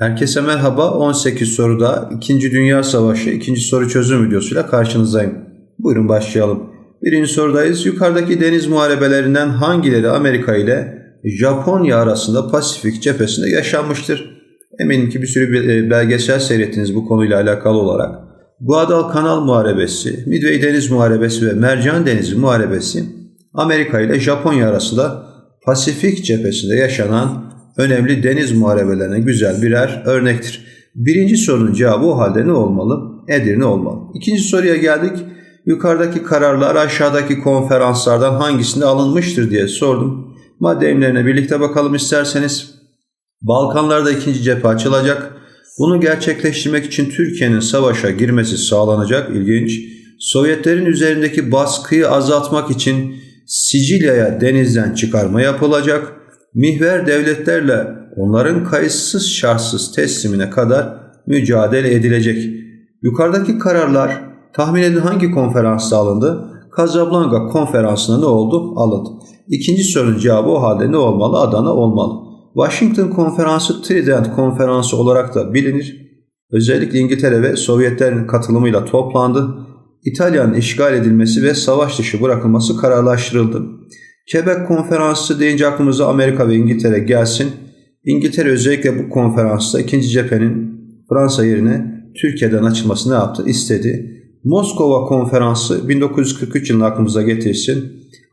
Herkese merhaba. 18 soruda 2. Dünya Savaşı 2. soru çözüm videosuyla karşınızdayım. Buyurun başlayalım. Birinci sorudayız. Yukarıdaki deniz muharebelerinden hangileri Amerika ile Japonya arasında Pasifik cephesinde yaşanmıştır? Eminim ki bir sürü e, belgesel seyrettiniz bu konuyla alakalı olarak. Guadalcanal Muharebesi, Midway Deniz Muharebesi ve Mercan Denizi Muharebesi Amerika ile Japonya arasında Pasifik cephesinde yaşanan önemli deniz muharebelerine güzel birer örnektir. Birinci sorunun cevabı o halde ne olmalı? Edirne olmalı. İkinci soruya geldik. Yukarıdaki kararlar aşağıdaki konferanslardan hangisinde alınmıştır diye sordum. Madde emlerine birlikte bakalım isterseniz. Balkanlarda ikinci cephe açılacak. Bunu gerçekleştirmek için Türkiye'nin savaşa girmesi sağlanacak. İlginç. Sovyetlerin üzerindeki baskıyı azaltmak için Sicilya'ya denizden çıkarma yapılacak mihver devletlerle onların kayıtsız şartsız teslimine kadar mücadele edilecek. Yukarıdaki kararlar tahmin edin hangi konferansta alındı? Casablanca konferansında ne oldu? Alındı. İkinci sorunun cevabı o halde ne olmalı? Adana olmalı. Washington konferansı Trident konferansı olarak da bilinir. Özellikle İngiltere ve Sovyetlerin katılımıyla toplandı. İtalya'nın işgal edilmesi ve savaş dışı bırakılması kararlaştırıldı. Quebec konferansı deyince aklımıza Amerika ve İngiltere gelsin. İngiltere özellikle bu konferansta ikinci cephenin Fransa yerine Türkiye'den açılması ne yaptı? İstedi. Moskova konferansı 1943 yılında aklımıza getirsin.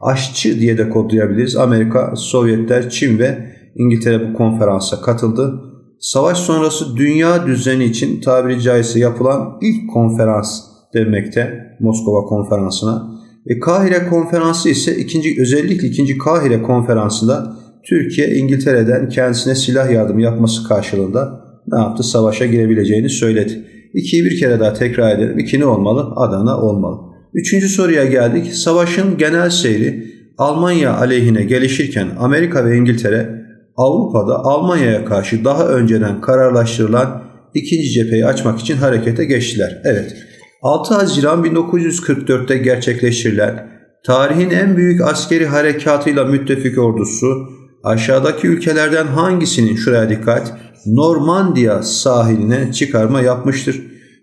Aşçı diye de kodlayabiliriz. Amerika, Sovyetler, Çin ve İngiltere bu konferansa katıldı. Savaş sonrası dünya düzeni için tabiri caizse yapılan ilk konferans demekte Moskova konferansına. E, Kahire Konferansı ise ikinci, özellikle ikinci Kahire Konferansı'nda Türkiye İngiltere'den kendisine silah yardımı yapması karşılığında ne yaptı? Savaşa girebileceğini söyledi. İkiyi bir kere daha tekrar edelim. İki ne olmalı? Adana olmalı. Üçüncü soruya geldik. Savaşın genel seyri Almanya aleyhine gelişirken Amerika ve İngiltere Avrupa'da Almanya'ya karşı daha önceden kararlaştırılan ikinci cepheyi açmak için harekete geçtiler. Evet, 6 Haziran 1944'te gerçekleştirilen tarihin en büyük askeri harekatıyla müttefik ordusu aşağıdaki ülkelerden hangisinin şuraya dikkat Normandiya sahiline çıkarma yapmıştır.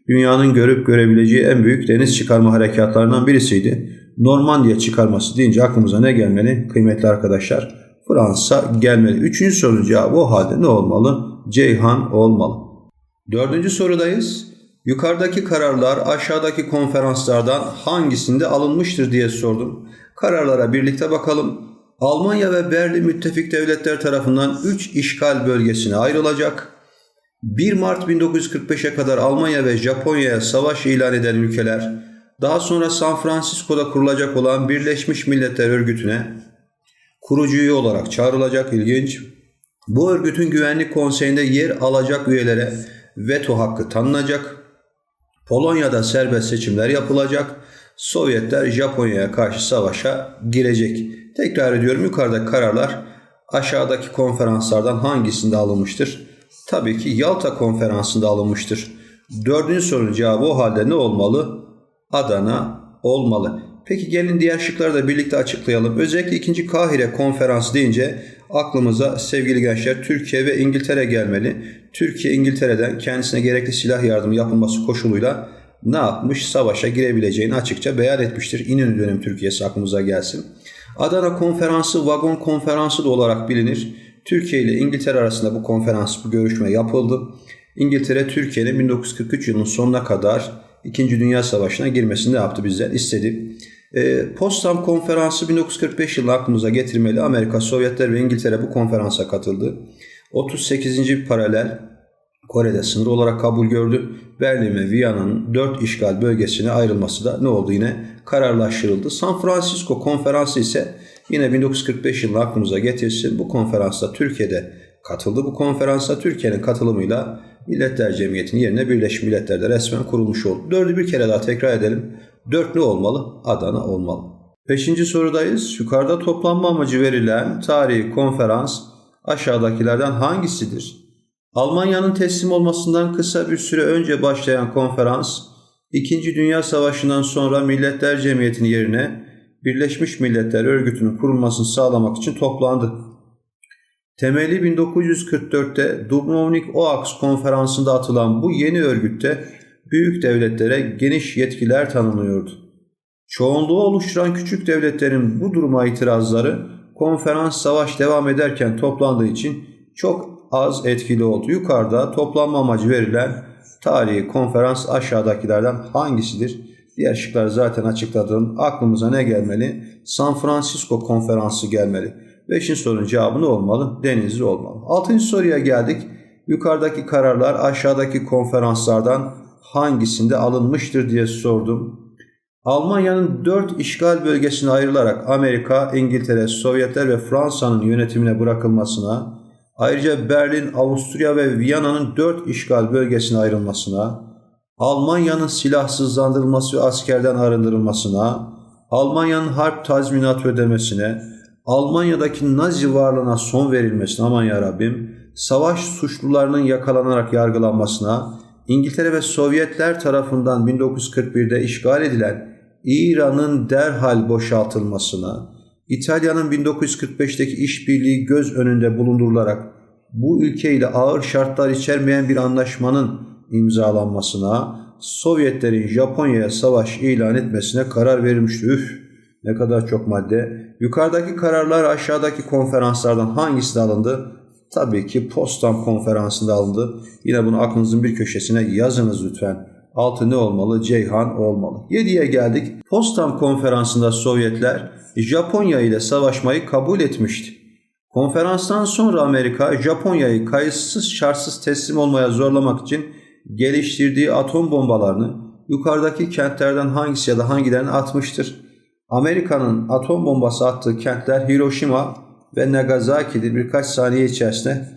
Dünyanın görüp görebileceği en büyük deniz çıkarma harekatlarından birisiydi. Normandiya çıkarması deyince aklımıza ne gelmeli kıymetli arkadaşlar? Fransa gelmeli. Üçüncü sorunun cevabı o halde ne olmalı? Ceyhan olmalı. Dördüncü sorudayız. Yukarıdaki kararlar aşağıdaki konferanslardan hangisinde alınmıştır diye sordum. Kararlara birlikte bakalım. Almanya ve Berlin müttefik devletler tarafından 3 işgal bölgesine ayrılacak. 1 Mart 1945'e kadar Almanya ve Japonya'ya savaş ilan eden ülkeler, daha sonra San Francisco'da kurulacak olan Birleşmiş Milletler Örgütü'ne kurucu üye olarak çağrılacak ilginç. Bu örgütün güvenlik konseyinde yer alacak üyelere veto hakkı tanınacak. Polonya'da serbest seçimler yapılacak. Sovyetler Japonya'ya karşı savaşa girecek. Tekrar ediyorum yukarıdaki kararlar aşağıdaki konferanslardan hangisinde alınmıştır? Tabii ki Yalta konferansında alınmıştır. Dördüncü sorunun cevabı o halde ne olmalı? Adana olmalı. Peki gelin diğer şıkları da birlikte açıklayalım. Özellikle ikinci Kahire konferansı deyince aklımıza sevgili gençler Türkiye ve İngiltere gelmeli. Türkiye İngiltere'den kendisine gerekli silah yardımı yapılması koşuluyla ne yapmış? Savaşa girebileceğini açıkça beyan etmiştir. İnönü dönem Türkiye'si aklımıza gelsin. Adana konferansı vagon konferansı da olarak bilinir. Türkiye ile İngiltere arasında bu konferans, bu görüşme yapıldı. İngiltere Türkiye'nin 1943 yılının sonuna kadar İkinci Dünya Savaşı'na girmesini ne yaptı bizden istedi. E, Potsdam Konferansı 1945 yılında aklımıza getirmeli. Amerika, Sovyetler ve İngiltere bu konferansa katıldı. 38. paralel Kore'de sınır olarak kabul gördü. Berlin ve Viyana'nın dört işgal bölgesine ayrılması da ne oldu yine kararlaştırıldı. San Francisco konferansı ise yine 1945 yılında aklımıza getirsin. Bu konferansta Türkiye'de katıldı. Bu konferansta Türkiye'nin katılımıyla Milletler Cemiyeti'nin yerine Birleşmiş Milletler'de resmen kurulmuş oldu. Dördü bir kere daha tekrar edelim. Dört ne olmalı? Adana olmalı. Beşinci sorudayız. Yukarıda toplanma amacı verilen tarihi konferans aşağıdakilerden hangisidir? Almanya'nın teslim olmasından kısa bir süre önce başlayan konferans, İkinci Dünya Savaşı'ndan sonra Milletler Cemiyeti'nin yerine Birleşmiş Milletler Örgütü'nün kurulmasını sağlamak için toplandı. Temeli 1944'te Dubrovnik-Oaks konferansında atılan bu yeni örgütte büyük devletlere geniş yetkiler tanınıyordu. Çoğunluğu oluşturan küçük devletlerin bu duruma itirazları konferans savaş devam ederken toplandığı için çok az etkili oldu. Yukarıda toplanma amacı verilen tarihi konferans aşağıdakilerden hangisidir? Diğer şıklar zaten açıkladım. Aklımıza ne gelmeli? San Francisco konferansı gelmeli. Beşinci sorunun cevabı ne olmalı? Denizli olmalı. Altıncı soruya geldik. Yukarıdaki kararlar aşağıdaki konferanslardan hangisinde alınmıştır diye sordum. Almanya'nın dört işgal bölgesine ayrılarak Amerika, İngiltere, Sovyetler ve Fransa'nın yönetimine bırakılmasına, ayrıca Berlin, Avusturya ve Viyana'nın dört işgal bölgesine ayrılmasına, Almanya'nın silahsızlandırılması ve askerden arındırılmasına, Almanya'nın harp tazminat ödemesine, Almanya'daki Nazi varlığına son verilmesine aman ya Rabbim, savaş suçlularının yakalanarak yargılanmasına, İngiltere ve Sovyetler tarafından 1941'de işgal edilen İran'ın derhal boşaltılmasına, İtalya'nın 1945'teki işbirliği göz önünde bulundurularak bu ülke ile ağır şartlar içermeyen bir anlaşmanın imzalanmasına, Sovyetlerin Japonya'ya savaş ilan etmesine karar verilmişti. Üf ne kadar çok madde. Yukarıdaki kararlar aşağıdaki konferanslardan hangisi alındı? Tabii ki Potsdam konferansında alındı. Yine bunu aklınızın bir köşesine yazınız lütfen. Altı ne olmalı? Ceyhan olmalı. 7'ye geldik. Potsdam konferansında Sovyetler Japonya ile savaşmayı kabul etmişti. Konferanstan sonra Amerika Japonya'yı kayıtsız şartsız teslim olmaya zorlamak için geliştirdiği atom bombalarını yukarıdaki kentlerden hangisi ya da hangilerini atmıştır? Amerika'nın atom bombası attığı kentler Hiroşima ve Nagasaki'dir. Birkaç saniye içerisinde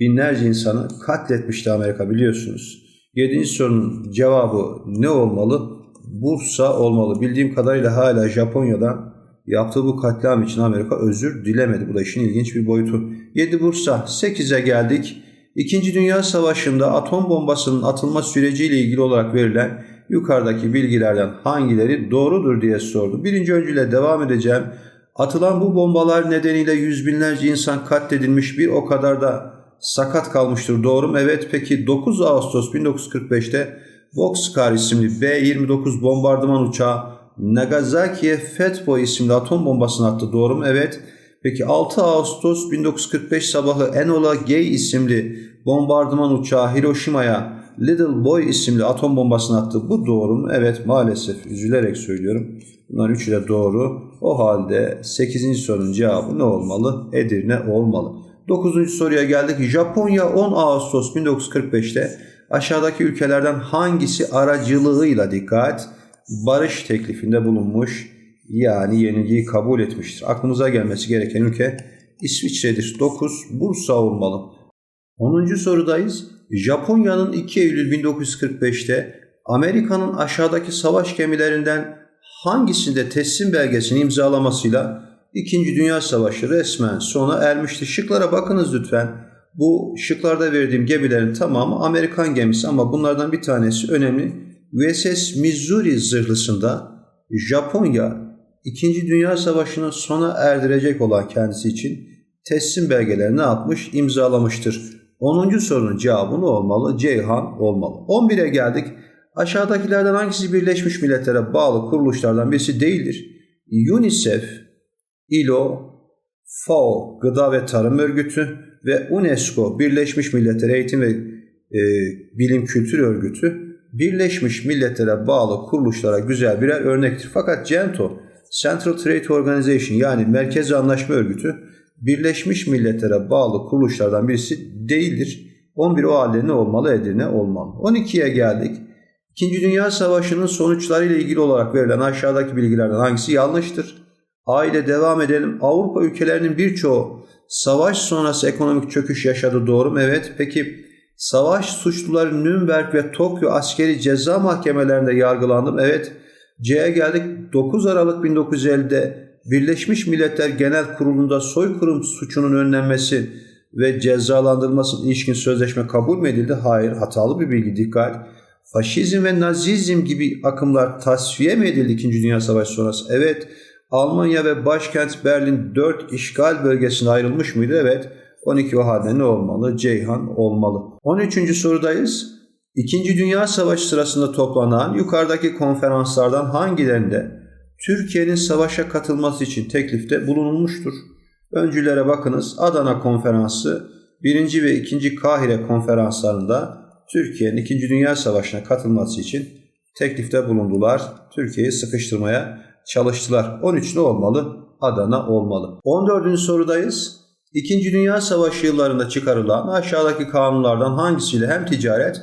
binlerce insanı katletmişti Amerika biliyorsunuz. Yedinci sorunun cevabı ne olmalı? Bursa olmalı. Bildiğim kadarıyla hala Japonya'dan yaptığı bu katliam için Amerika özür dilemedi. Bu da işin ilginç bir boyutu. 7 Bursa. 8'e geldik. İkinci Dünya Savaşı'nda atom bombasının atılma süreciyle ilgili olarak verilen yukarıdaki bilgilerden hangileri doğrudur diye sordu. Birinci öncüyle devam edeceğim. Atılan bu bombalar nedeniyle yüz binlerce insan katledilmiş bir o kadar da sakat kalmıştır. Doğru mu? Evet. Peki 9 Ağustos 1945'te Boxcar isimli B-29 bombardıman uçağı Nagasaki'ye Fatboy isimli atom bombasını attı. Doğru mu? Evet. Peki 6 Ağustos 1945 sabahı Enola Gay isimli bombardıman uçağı Hiroşima'ya Little Boy isimli atom bombasını attı. Bu doğru mu? Evet maalesef üzülerek söylüyorum. Bunların üçü de doğru. O halde 8. sorunun cevabı ne olmalı? Edirne olmalı. 9. soruya geldik. Japonya 10 Ağustos 1945'te aşağıdaki ülkelerden hangisi aracılığıyla dikkat barış teklifinde bulunmuş yani yenilgiyi kabul etmiştir. Aklımıza gelmesi gereken ülke İsviçre'dir. 9 Bursa olmalı. 10. sorudayız. Japonya'nın 2 Eylül 1945'te Amerika'nın aşağıdaki savaş gemilerinden hangisinde teslim belgesini imzalamasıyla İkinci Dünya Savaşı resmen sona ermişti. Şıklara bakınız lütfen. Bu şıklarda verdiğim gemilerin tamamı Amerikan gemisi ama bunlardan bir tanesi önemli. USS Missouri zırhlısında Japonya İkinci Dünya Savaşı'nı sona erdirecek olan kendisi için teslim belgeleri ne yapmış? İmzalamıştır. 10. sorunun cevabı ne olmalı? Ceyhan olmalı. 11'e geldik. Aşağıdakilerden hangisi Birleşmiş Milletler'e bağlı kuruluşlardan birisi değildir? UNICEF, ILO, FAO, Gıda ve Tarım Örgütü ve UNESCO, Birleşmiş Milletler Eğitim ve e, Bilim Kültür Örgütü, Birleşmiş Milletler'e bağlı kuruluşlara güzel birer örnektir. Fakat CENTO, Central Trade Organization yani Merkez Anlaşma Örgütü, Birleşmiş Milletler'e bağlı kuruluşlardan birisi değildir. 11 o halde ne olmalı? Edirne olmalı. 12'ye geldik. İkinci Dünya Savaşı'nın sonuçlarıyla ilgili olarak verilen aşağıdaki bilgilerden hangisi yanlıştır? A ile devam edelim. Avrupa ülkelerinin birçoğu savaş sonrası ekonomik çöküş yaşadı doğru mu? Evet. Peki savaş suçluları Nürnberg ve Tokyo askeri ceza mahkemelerinde yargılandı mı? Evet. C'ye geldik. 9 Aralık 1950'de Birleşmiş Milletler Genel Kurulu'nda soykırım suçunun önlenmesi ve cezalandırılması ilişkin sözleşme kabul mü edildi? Hayır. Hatalı bir bilgi. Dikkat. Faşizm ve Nazizm gibi akımlar tasfiye mi edildi 2. Dünya Savaşı sonrası? Evet. Almanya ve başkent Berlin dört işgal bölgesine ayrılmış mıydı? Evet. 12 o halde ne olmalı? Ceyhan olmalı. 13. sorudayız. İkinci Dünya Savaşı sırasında toplanan yukarıdaki konferanslardan hangilerinde Türkiye'nin savaşa katılması için teklifte bulunulmuştur? Öncülere bakınız. Adana Konferansı, 1. ve 2. Kahire konferanslarında Türkiye'nin 2. Dünya Savaşı'na katılması için teklifte bulundular. Türkiye'yi sıkıştırmaya çalıştılar. 13 ne olmalı? Adana olmalı. 14. sorudayız. İkinci Dünya Savaşı yıllarında çıkarılan aşağıdaki kanunlardan hangisiyle hem ticaret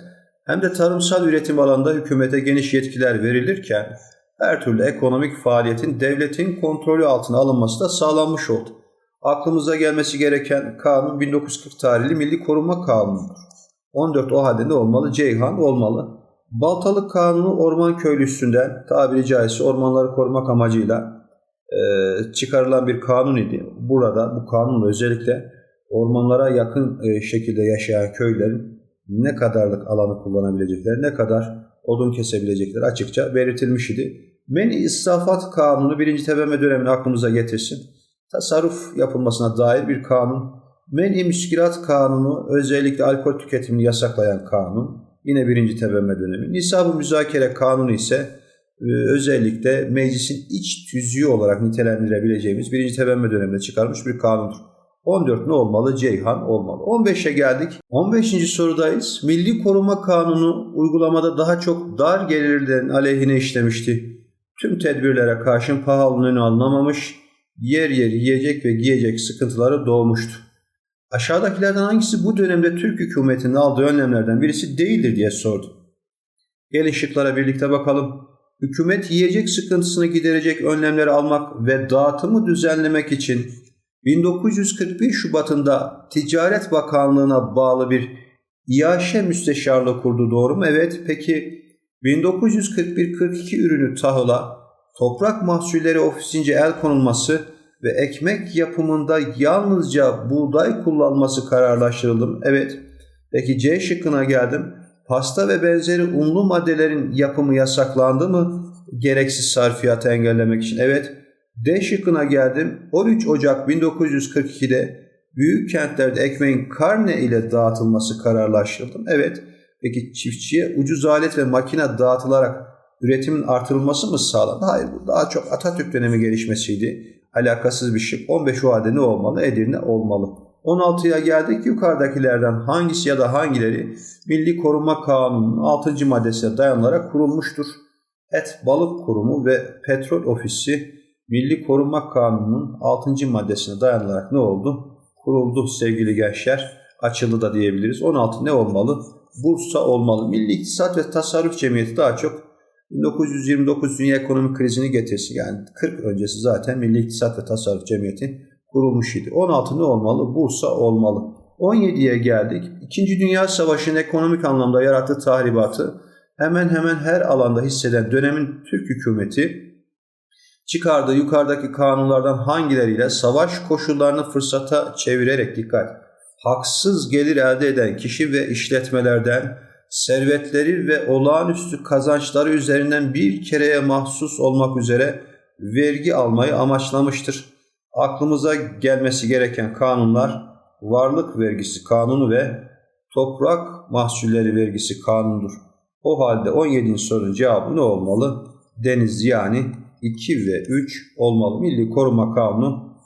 hem de tarımsal üretim alanında hükümete geniş yetkiler verilirken her türlü ekonomik faaliyetin devletin kontrolü altına alınması da sağlanmış oldu. Aklımıza gelmesi gereken kanun 1940 tarihli Milli Koruma Kanunu'dur. 14 o halde ne olmalı? Ceyhan olmalı. Baltalık Kanunu orman köylüsünden tabiri caizse ormanları korumak amacıyla e, çıkarılan bir kanun idi. Burada bu kanun özellikle ormanlara yakın e, şekilde yaşayan köylerin ne kadarlık alanı kullanabilecekleri, ne kadar odun kesebilecekleri açıkça belirtilmiş idi. Meni İsrafat Kanunu birinci tebemme dönemini aklımıza getirsin. Tasarruf yapılmasına dair bir kanun. Men-i Müskirat Kanunu özellikle alkol tüketimini yasaklayan kanun. Yine birinci tebemme dönemi. Nisab-ı Müzakere Kanunu ise e, özellikle meclisin iç tüzüğü olarak nitelendirebileceğimiz birinci tebemme döneminde çıkarmış bir kanundur. 14 ne olmalı? Ceyhan olmalı. 15'e geldik. 15. sorudayız. Milli Koruma Kanunu uygulamada daha çok dar gelirlerin aleyhine işlemişti. Tüm tedbirlere karşın pahalılığın önü alınamamış, yer yer yiyecek ve giyecek sıkıntıları doğmuştu. Aşağıdakilerden hangisi bu dönemde Türk hükümetinin aldığı önlemlerden birisi değildir diye sordu. Gelin şıklara birlikte bakalım. Hükümet yiyecek sıkıntısını giderecek önlemleri almak ve dağıtımı düzenlemek için 1941 Şubat'ında Ticaret Bakanlığı'na bağlı bir İAŞE müsteşarlığı kurdu doğru mu? Evet. Peki 1941-42 ürünü tahıla toprak mahsulleri ofisince el konulması ve ekmek yapımında yalnızca buğday kullanması kararlaştırıldı mı? Evet. Peki C şıkkına geldim. Pasta ve benzeri unlu maddelerin yapımı yasaklandı mı? Gereksiz sarfiyatı engellemek için. Evet. D şıkkına geldim. 13 Ocak 1942'de büyük kentlerde ekmeğin karne ile dağıtılması kararlaştırıldı. Evet. Peki çiftçiye ucuz alet ve makine dağıtılarak üretimin artırılması mı sağlandı? Hayır bu daha çok Atatürk dönemi gelişmesiydi. Alakasız bir şık. 15 o halde ne olmalı? Edirne olmalı. 16'ya geldik. Yukarıdakilerden hangisi ya da hangileri Milli Koruma Kanunu'nun 6. maddesine dayanılarak kurulmuştur? Et Balık Kurumu ve Petrol Ofisi Milli Koruma Kanunu'nun 6. maddesine dayanılarak ne oldu? Kuruldu sevgili gençler. Açıldı da diyebiliriz. 16 ne olmalı? Bursa olmalı. Milli İktisat ve Tasarruf Cemiyeti daha çok 1929 dünya ekonomik krizini getirsin. Yani 40 öncesi zaten Milli İktisat ve Tasarruf Cemiyeti kurulmuş idi. 16 ne olmalı? Bursa olmalı. 17'ye geldik. İkinci Dünya Savaşı'nın ekonomik anlamda yarattığı tahribatı hemen hemen her alanda hisseden dönemin Türk hükümeti çıkardığı yukarıdaki kanunlardan hangileriyle savaş koşullarını fırsata çevirerek dikkat, haksız gelir elde eden kişi ve işletmelerden servetleri ve olağanüstü kazançları üzerinden bir kereye mahsus olmak üzere vergi almayı amaçlamıştır. Aklımıza gelmesi gereken kanunlar varlık vergisi kanunu ve toprak mahsulleri vergisi kanunudur. O halde 17. sorunun cevabı ne olmalı? Deniz yani 2 ve 3 olmalı. Milli Koruma Kanunu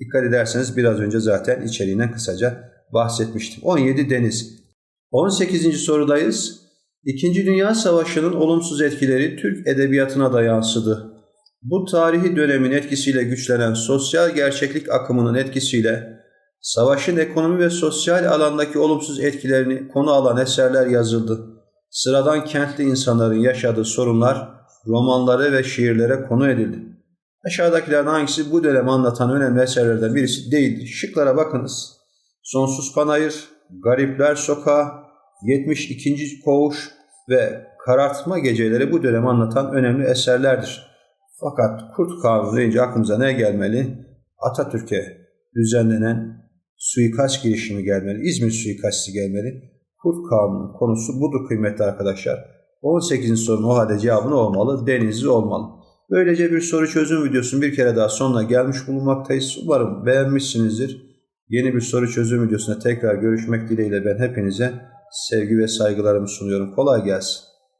dikkat ederseniz biraz önce zaten içeriğinden kısaca bahsetmiştim. 17 deniz. 18. sorudayız. İkinci Dünya Savaşı'nın olumsuz etkileri Türk edebiyatına da yansıdı. Bu tarihi dönemin etkisiyle güçlenen sosyal gerçeklik akımının etkisiyle savaşın ekonomi ve sosyal alandaki olumsuz etkilerini konu alan eserler yazıldı. Sıradan kentli insanların yaşadığı sorunlar romanları ve şiirlere konu edildi. Aşağıdakilerden hangisi bu dönemi anlatan önemli eserlerden birisi değildir? Şıklara bakınız. Sonsuz Panayır, Garipler Sokağı, 72. Koğuş ve Karartma Geceleri bu dönemi anlatan önemli eserlerdir. Fakat Kurt Kanunu deyince aklımıza ne gelmeli? Atatürk'e düzenlenen suikast girişimi gelmeli, İzmir suikasti gelmeli. Kurt Kanunu konusu budur kıymetli arkadaşlar. 18. sorunun o halde cevabı olmalı? Denizli olmalı. Böylece bir soru çözüm videosunun bir kere daha sonuna gelmiş bulunmaktayız. Umarım beğenmişsinizdir. Yeni bir soru çözüm videosunda tekrar görüşmek dileğiyle ben hepinize sevgi ve saygılarımı sunuyorum. Kolay gelsin.